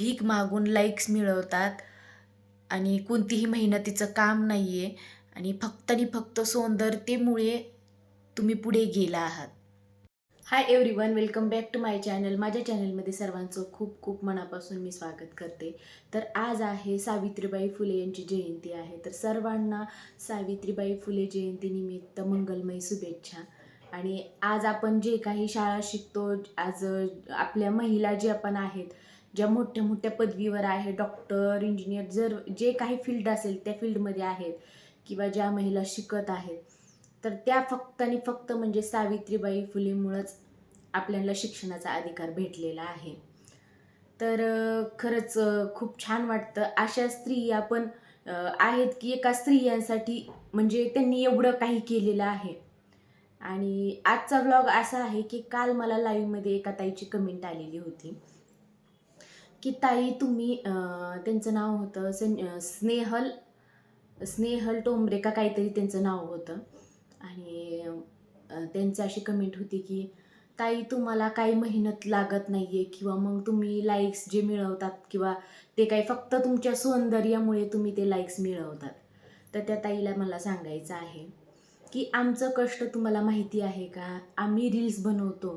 भीक मागून लाईक्स मिळवतात आणि कोणतीही मेहनतीचं काम नाही आहे आणि फक्त आणि फक्त सौंदर्यतेमुळे तुम्ही पुढे गेला आहात. Hi everyone welcome back to my channel माझ्या चॅनलमध्ये सर्वांचं खूप खूप मनापासून मी स्वागत करते. तर आज आहे सावित्रीबाई फुले यांची जयंती आहे. तर सर्वांना सावित्रीबाई फुले जयंतीनिमित्त मंगलमय शुभेच्छा. आणि आज आपण जे काही शाळा शिकतो आज आपल्या महिला जे आपण आहेत ज्या मोठ्या मोठ्या पदवीवर आहे डॉक्टर इंजिनियर जर जे काही फील्ड असेल त्या फील्डमध्ये आहेत किंवा ज्या महिला शिकत आहेत तर त्या फक्त आणि फक्त म्हणजे सावित्रीबाई फुलेमुळंच आपल्याला शिक्षणाचा अधिकार भेटलेला आहे. तर खरंच खूप छान वाटतं. अशा स्त्रिया पण आहेत की एका स्त्रियांसाठी म्हणजे त्यांनी एवढं काही केलेलं आहे. आणि आजचा ब्लॉग असा आहे की काल मला लाईव्हमध्ये एका ताईची कमेंट आलेली होती. की ताई तुम्ही त्यांचं नाव होतं सन स्नेहल स्नेहल टोंबरे का काहीतरी त्यांचं नाव होतं. आणि त्यांची अशी कमेंट होती की ताई तुम्हाला काही मेहनत लागत नाही आहे किंवा मग तुम्ही लाईक्स जे मिळवतात किंवा ते काही फक्त तुमच्या सौंदर्यामुळे तुम्ही ते लाईक्स मिळवतात. तर त्या ताईला मला सांगायचं आहे की आमचं कष्ट तुम्हाला माहिती आहे का? आम्ही रील्स बनवतो.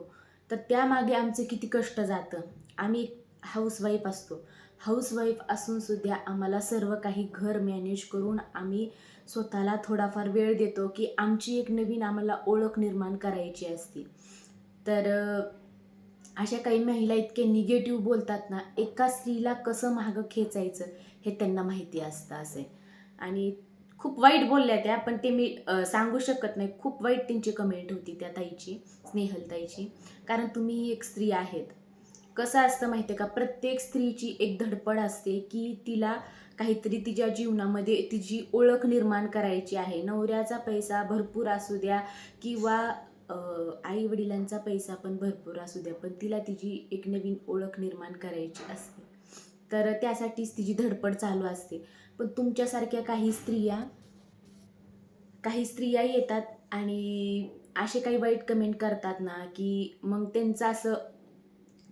तर त्यामागे आमचं किती कष्ट जातं? आम्ही हाऊसवाईफ असतो. हाऊसवाईफ असून सुद्धा आम्हाला सर्व काही घर मॅनेज करून आम्ही स्वतःला थोडाफार वेळ देतो की आमची एक नवीन आम्हाला ओळख निर्माण करायची असती. तर अशा काही महिला इतके निगेटिव्ह बोलतात ना एका स्त्रीला कसं मागं खेचायचं हे त्यांना माहिती असतं असे. आणि खूप वाईट बोलल्या त्या पण ते मी सांगू शकत नाही. खूप वाईट त्यांची कमेंट होती त्या ताईची स्नेहल ताईची. कारण तुम्ही एक स्त्री आहेत. कसं असतं माहिती आहे का? प्रत्येक स्त्रीची एक धडपड असते की तिला काहीतरी तिच्या जीवनामध्ये तिची ओळख निर्माण करायची आहे. नवऱ्याचा पैसा भरपूर असू द्या किंवा आई वडिलांचा पैसा पण भरपूर असू द्या पण तिला तिची एक नवीन ओळख निर्माण करायची असते. तर त्यासाठीच तिची धडपड चालू असते. पण तुमच्यासारख्या काही स्त्रिया काही स्त्रिया येतात आणि असे काही वाईट कमेंट करतात ना की मग त्यांचं असं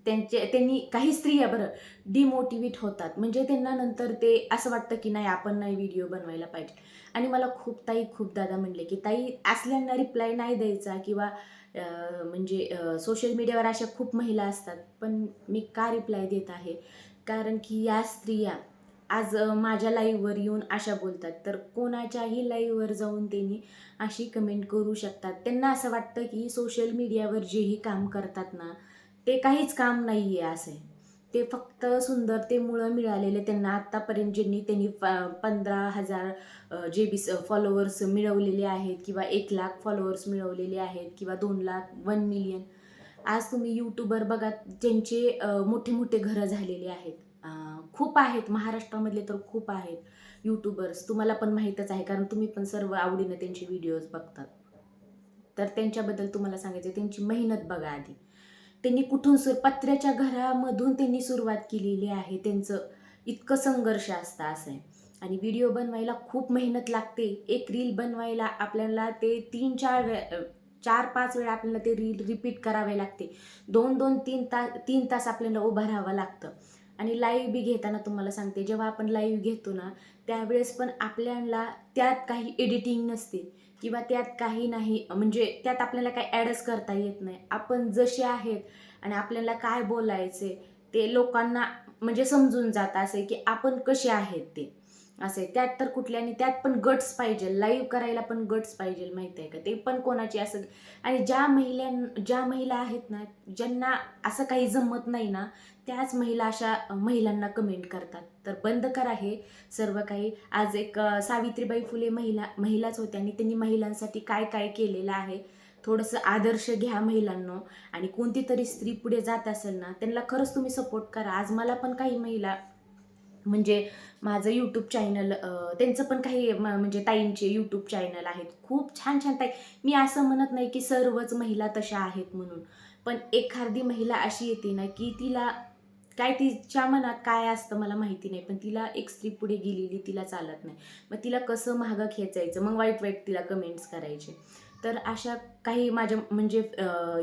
त्यांचे त्यांनी काही स्त्रिया बरं डिमोटिवेट होतात. म्हणजे त्यांना नंतर ते असं वाटतं की नाही आपण नाही व्हिडिओ बनवायला पाहिजे. आणि मला खूप ताई खूप दादा म्हणले की ताई असल्यांना रिप्लाय नाही द्यायचा किंवा म्हणजे सोशल मीडियावर अशा खूप महिला असतात. पण मी का रिप्लाय देत आहे? कारण की या स्त्रिया आज माझ्या लाईव्हवर येऊन अशा बोलतात. तर कोणाच्याही लाईव्हवर जाऊन त्यांनी अशी कमेंट करू शकतात. त्यांना असं वाटतं की सोशल मीडियावर जेही काम करतात ना ते काहीच काम नाही आहे असे. ते फक्त सुंदरतेमुळं मिळालेले त्यांना आत्तापर्यंत ज्यांनी त्यांनी पंधरा हजार जे बी फॉलोअर्स मिळवलेले आहेत किंवा एक लाख फॉलोअर्स मिळवलेले आहेत किंवा दोन लाख वन मिलियन आज तुम्ही यूट्यूबर बघा ज्यांचे मोठे मोठे घरं झालेले आहेत. खूप आहेत. महाराष्ट्रामधले तर खूप आहेत यूट्यूबर्स तुम्हाला पण माहीतच आहे कारण तुम्ही पण सर्व आवडीनं त्यांचे व्हिडिओज बघतात. तर त्यांच्याबद्दल तुम्हाला सांगायचं त्यांची मेहनत बघा आधी. त्यांनी कुठून सुर पत्र्याच्या घरामधून त्यांनी सुरुवात केलेली आहे. त्यांचं इतकं संघर्ष असतं असं आहे. आणि व्हिडिओ बनवायला खूप मेहनत लागते. एक रील बनवायला आपल्याला ते तीन चार वे चार पाच वेळा आपल्याला ते रील रिपीट करावे लागते. दोन दोन तीन तास तीन तास आपल्याला उभं राहावं लागतं. आणि लाईव्ह बी घेताना तुम्हाला सांगते जेव्हा आपण लाईव्ह घेतो ना त्यावेळेस पण आपल्याला त्यात काही एडिटिंग नसते किंवा त्यात काही नाही. म्हणजे त्यात आपल्याला काही ॲडच करता येत नाही. आपण जसे आहेत आणि आपल्याला काय बोलायचे ते लोकांना म्हणजे समजून जात असे की आपण कसे आहेत ते. असे त्यात तर कुठल्या आणि त्यात पण गट्स पाहिजे. लाईव्ह करायला पण गट्स पाहिजे माहिती आहे का? ते पण कोणाची असं आणि ज्या महिला ज्या महिला आहेत ना ज्यांना असं काही जमत नाही ना त्याच महिला अशा महिलांना कमेंट करतात. तर बंद करा हे. सर्व काही. आज एक सावित्रीबाई फुले महिला महिलाच होत्या आणि त्यांनी महिलांसाठी काय काय केलेलं आहे? थोडंसं आदर्श घ्या महिलांनो. आणि कोणती तरी स्त्री पुढे जात असेल ना त्यांना खरंच तुम्ही सपोर्ट करा. आज मला पण काही महिला म्हणजे माझं यूट्यूब चॅनल त्यांचं पण काही म्हणजे ताईंचे यूट्यूब चॅनल आहेत. खूप छान छान ताई. मी असं म्हणत नाही की सर्वच महिला तशा आहेत म्हणून. पण एखादी महिला अशी येते ना की तिला काय तिच्या मनात काय असतं मला माहिती नाही. पण तिला एक स्त्री पुढे गेलेली तिला चालत नाही. मग तिला कसं मागं खेचायचं? मग वाईट वाईट तिला कमेंट्स करायचे. तर अशा काही माझ्या म्हणजे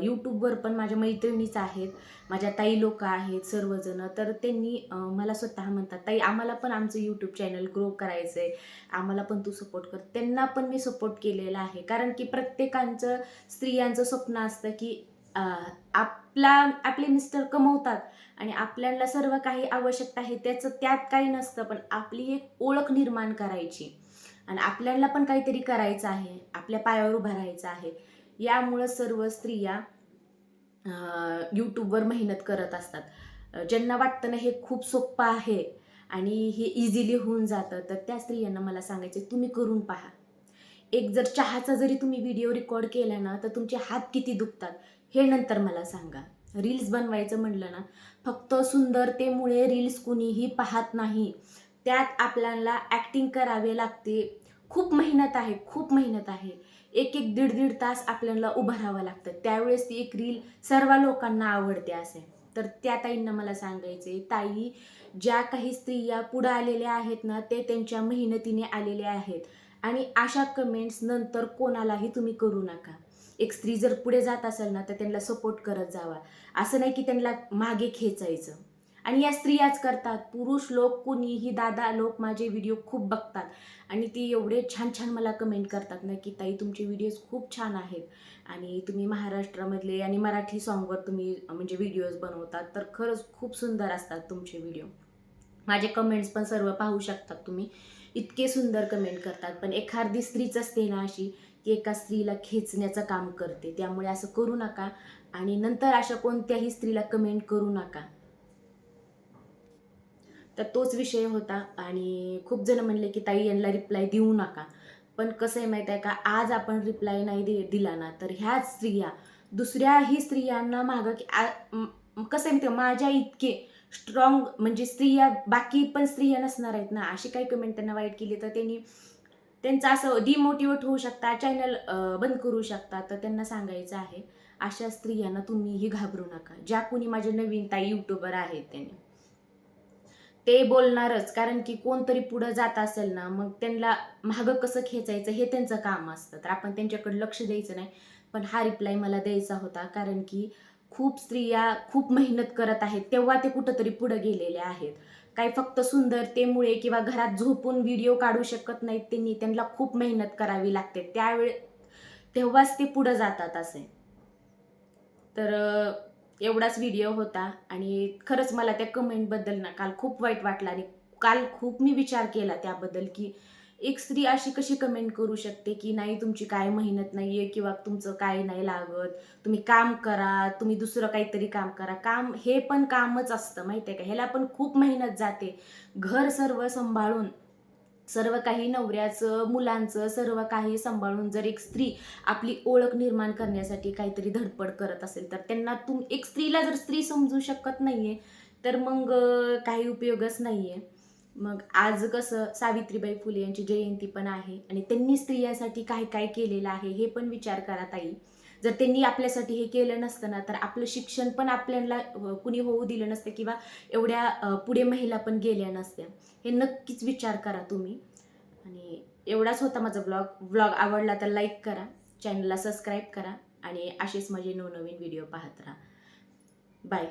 यूट्यूबवर पण माझ्या मैत्रिणीच आहेत माझ्या ताई लोक आहेत सर्वजणं. तर त्यांनी मला स्वतः म्हणतात ताई आम्हाला पण आमचं यूट्यूब चॅनल ग्रो करायचं आहे आम्हाला पण तू सपोर्ट कर. त्यांना पण मी सपोर्ट केलेला आहे. कारण की प्रत्येकांचं स्त्रियांचं स्वप्न असतं की आपला आपले मिस्टर कमवतात आणि आपल्याला सर्व काही आवश्यकता आहे त्याचं त्यात काही नसतं. पण आपली एक ओळख निर्माण करायची. आणि आपल्याला पण काहीतरी करायचं आहे आपल्या पायावर उभं राहायचं आहे. यामुळं सर्व स्त्रिया यूट्यूबवर मेहनत करत असतात. ज्यांना वाटतं ना हे खूप सोपं आहे आणि हे इझिली होऊन जातं तर त्या स्त्रियांना मला सांगायचं तुम्ही करून पहा. एक जर चहाचा जरी तुम्ही व्हिडिओ रेकॉर्ड केला ना तर तुमचे हात किती दुखतात हे नंतर मला सांगा. रील्स बनवायचं म्हटलं ना फक्त सुंदरतेमुळे रील्स कुणीही पाहत नाही. त्यात आपल्याला ॲक्टिंग करावे लागते. खूप मेहनत आहे खूप मेहनत आहे. एक एक दीड दीड तास आपल्याला उभं राहावं लागतं. त्यावेळेस ती एक रील सर्व लोकांना आवडते असे. तर त्या ताईंना मला सांगायचे ताई ज्या काही स्त्रिया पुढं आलेल्या आहेत ना ते त्यांच्या मेहनतीने आलेले आहेत. आणि अशा कमेंट्स नंतर कोणालाही तुम्ही करू नका. एक स्त्री जर पुढे जात असेल ना तर त्यांना सपोर्ट करत जावा. असं नाही की त्यांना मागे खेचायचं. आणि या स्त्रियाच करतात. पुरुष लोक कुणीही दादा लोक माझे व्हिडिओ खूप बघतात. आणि ती एवढे छान छान मला कमेंट करतात ना की ताई तुमचे व्हिडिओज खूप छान आहेत. आणि तुम्ही महाराष्ट्रामधले आणि मराठी सॉन्गवर तुम्ही म्हणजे व्हिडिओज बनवतात. तर खरंच खूप सुंदर असतात तुमचे व्हिडिओ माझे कमेंट्स पण सर्व पाहू शकतात तुम्ही. इतके सुंदर कमेंट करतात. पण एखादी स्त्रीच असते ना अशी की एका स्त्रीला खेचण्याचं काम करते. त्यामुळे असं करू नका. आणि नंतर अशा कोणत्याही स्त्रीला कमेंट करू नका. तर तोच विषय होता. आणि खूप जण म्हणले की ताई यांना रिप्लाय देऊ नका. पण कसं आहे माहीत आहे का आज आपण रिप्लाय नाही दे दिला ना तर ह्याच स्त्रिया दुसऱ्याही स्त्रियांना मागं की आ- कसं आहे माहिती माझ्या इतके स्ट्रॉंग म्हणजे स्त्रिया बाकी पण स्त्रिया नसणार आहेत ना अशी काही कमेंट त्यांना वाईट केली तर त्यांनी त्यांचं असं डिमोटिवेट होऊ शकता चॅनल बंद करू शकता तर त्यांना सांगायचं आहे अशा स्त्रियांना तुम्हीही घाबरू नका. ज्या कोणी माझे नवीन ताई युट्यूबर आहेत त्यांनी. ते बोलणारच. कारण की कोणतरी पुढं जात असेल ना मग त्यांना मागं कसं खेचायचं हे त्यांचं काम असतं. तर आपण त्यांच्याकडे लक्ष द्यायचं नाही. पण हा रिप्लाय मला द्यायचा होता. कारण की खूप स्त्रिया खूप मेहनत करत आहेत. तेव्हा ते कुठंतरी पुढं गेलेले आहेत. काही फक्त सुंदरतेमुळे किंवा घरात झोपून व्हिडिओ काढू शकत नाहीत त्यांनी. त्यांना खूप मेहनत करावी लागते. त्यावेळे तेव्हाच ते पुढं जातात असे. तर एवढाच व्हिडिओ होता आणि खरंच मला त्या कमेंटबद्दल ना काल खूप वाईट वाटलं आणि काल खूप मी विचार केला त्याबद्दल की एक स्त्री अशी कशी कमेंट करू शकते की नाही तुमची काय मेहनत नाही आहे किंवा तुमचं काय नाही लागत तुम्ही काम करा तुम्ही दुसरं काहीतरी काम करा. काम हे पण कामच असतं माहिती आहे का? ह्याला पण खूप मेहनत जाते. घर सर्व सांभाळून सर्व काही नवऱ्याचं मुलांचं सर्व काही सांभाळून जर एक स्त्री आपली ओळख निर्माण करण्यासाठी काहीतरी धडपड करत असेल तर त्यांना तुम एक स्त्रीला जर स्त्री समजू शकत नाहीये तर मग काही उपयोगच नाहीये. मग आज कसं सावित्रीबाई फुले यांची जयंती पण आहे आणि त्यांनी स्त्रियांसाठी काय काय केलेलं आहे हे पण विचार करा ताई. जर त्यांनी आपल्यासाठी हे केलं नसतं ना तर आपलं शिक्षण पण आपल्याला कुणी होऊ दिलं नसतं किंवा एवढ्या पुढे महिला पण गेल्या नसत्या. हे नक्कीच विचार करा तुम्ही. आणि एवढाच होता माझा ब्लॉग. ब्लॉग आवडला तर लाईक करा चॅनलला सबस्क्राईब करा आणि असेच माझे नवनवीन व्हिडिओ पाहत राहा. बाय.